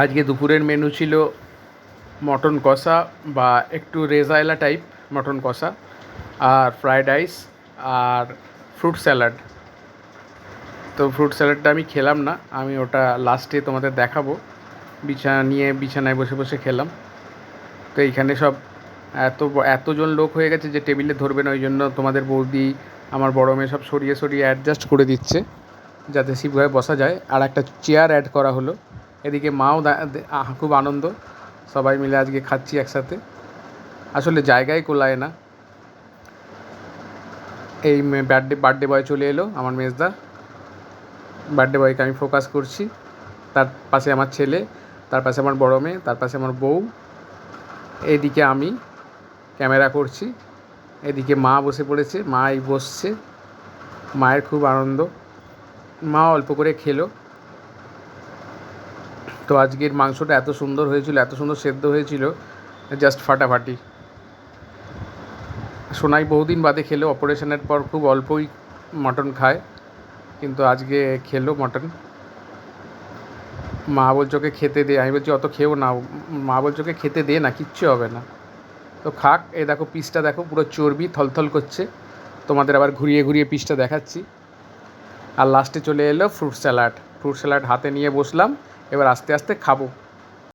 আজকে দুপুরের মেনু ছিল মটন কষা বা একটু রেজাইলা টাইপ মটন কষা আর ফ্রায়েড রাইস আর ফ্রুট স্যালাড তো ফ্রুট স্যালাডটা আমি খেলাম না, আমি ওটা লাস্টে তোমাদের দেখাবো। বিছানা নিয়ে বিছানায় বসে বসে খেলাম। তো এইখানে সব এত এতজন লোক হয়ে গেছে যে টেবিলে ধরবে না, ওই জন্য তোমাদের বৌদি, আমার বড় মেয়ে সব সরিয়ে সরিয়ে অ্যাডজাস্ট করে দিচ্ছে, যাতে শিবঘরে বসা যায়। আর একটা চেয়ার অ্যাড করা হলো। এদিকে মাও খুব আনন্দ। সবাই মিলে আজকে খাচ্ছি একসাথে। আসলে জায়গায় কোলায় না। এই বার্থডে বার্থডে বয় চলে এলো, আমার মেজদা। বার্থডে বয়কে আমি ফোকাস করছি। তার পাশে আমার ছেলে, তার পাশে আমার বড় মেয়ে, তার পাশে আমার বউ। এদিকে আমি ক্যামেরা করছি। এদিকে মা বসে পড়েছে মা এই বসছে। মায়ের খুব আনন্দ। মা অল্প করে খেলো। তো আজকের মাংসটা এত সুন্দর হয়েছিল, এত সুন্দর সেদ্ধ হয়েছিল জাস্ট ফাটাফাটি। সোনাই বহুদিন বাদে খেলো অপারেশনের পর খুব অল্পই মটন খায়, কিন্তু আজকে খেলো মটন মা বলছে ওকে খেতে দে, আমি বলছি অত খেও না, মা বলছে ওকে খেতে দে না, কিচ্ছু হবে না। তো খাক, এ দেখো পিসটা দেখো, পুরো চর্বি থলথল করছে। তোমাদের আবার ঘুরিয়ে ঘুরিয়ে পিসটা দেখাচ্ছি। আর লাস্টে চলে এলো ফ্রুট স্যালাড ফ্রুট স্যালাড হাতে নিয়ে বসলাম এবার আস্তে আস্তে খাব।